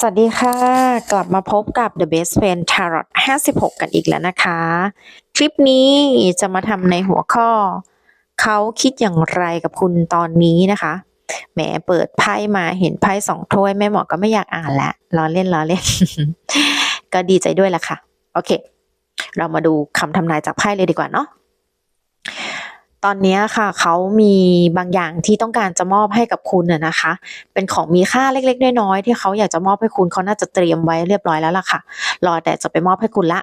สวัสดีค่ะ กลับมาพบกับ The Best Friend Tarot 56 กันอีกแล้วนะคะ คลิปนี้จะมาทำในหัวข้อ เขาคิดอย่างไรกับคุณตอนนี้นะคะแหมเปิดไพ่มาเห็นไพ่สองถ้วยแม่หมอก็ไม่อยากอ่านแล้วล้อเล่นล้อเล่น ก็ดีใจด้วยละค่ะ โอเค เรามาดูคำทำนายจากไพ่เลยดีกว่าเนาะ ตอนนี้ค่ะเขามีบางอย่างที่ต้องการจะมอบให้กับคุณน่ะนะคะ เป็นของมีค่าเล็กๆน้อยๆที่เขาอยากจะมอบให้คุณเขาน่าจะเตรียมไว้เรียบร้อยแล้วล่ะค่ะ รอแต่จะไปมอบให้คุณละ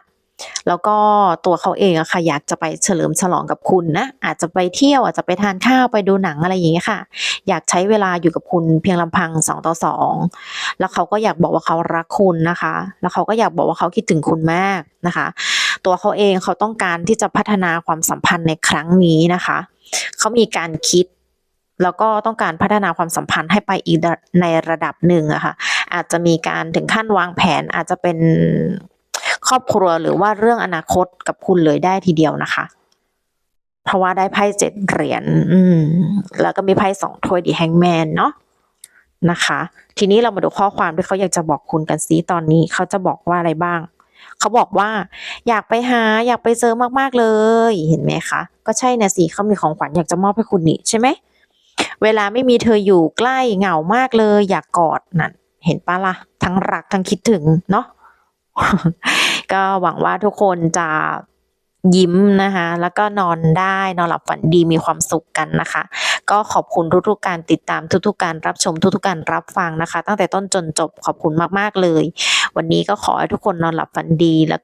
แล้วก็ตัวเขาเองอะค่ะอยากจะไปเฉลิมฉลองกับคุณนะอาจจะไปเที่ยวอาจจะไปทานข้าวไปดูหนังอะไรอย่างเงี้ยค่ะ อยากใช้เวลาอยู่กับคุณเพียงลำพังสองต่อสองแล้วเขาก็อยากบอกว่าเขารักคุณนะคะ แล้วเขาก็อยากบอกว่าเขาคิดถึงคุณมากนะคะ ตัวเขาเองเขาต้องการที่จะพัฒนาความสัมพันธ์ในครั้งนี้นะคะ เขามีการคิด แล้วก็ต้องการพัฒนาความสัมพันธ์ให้ไปอีกในระดับหนึ่งอะค่ะ อาจจะมีการถึงขั้นวางแผนอาจจะเป็นครอบครัวหรือว่าเรื่องอนาคตกับคุณเลยได้ทีเดียวนะคะ เพราะว่าได้ไพ่เจ็ดเหรียญอืม แล้วก็มีไพ่สองถ้วยดีแฮงแมนเนาะนะคะ ทีนี้เรามาดูข้อความที่เขาอยากจะบอกคุณกันซิตอนนี้ เขาจะบอกว่าอะไรบ้าง เขาบอกว่า อยากไปหาอยากไปเจอมากๆเลยเห็นไหมคะ ก็ใช่นะสิเขามีของขวัญอยากจะมอบให้คุณนี่ใช่ไหมเวลาไม่มีเธออยู่ใกล้เหงามากเลย อยากกอดนั่นเห็นปะละ่ะทั้งรักทั้งคิดถึงเนาะก็หวังว่าทุกคนจะยิ้มนะคะ แล้วก็นอนได้นอนหลับฝันดีมีความสุขกันนะคะ ก็ขอบคุณทุกๆการติดตามทุกๆการรับชมทุกๆการรับฟังนะคะ ตั้งแต่ต้นจนจบขอบคุณมากๆเลย วันนี้ก็ขอให้ทุกคนนอนหลับฝันดีแล้ว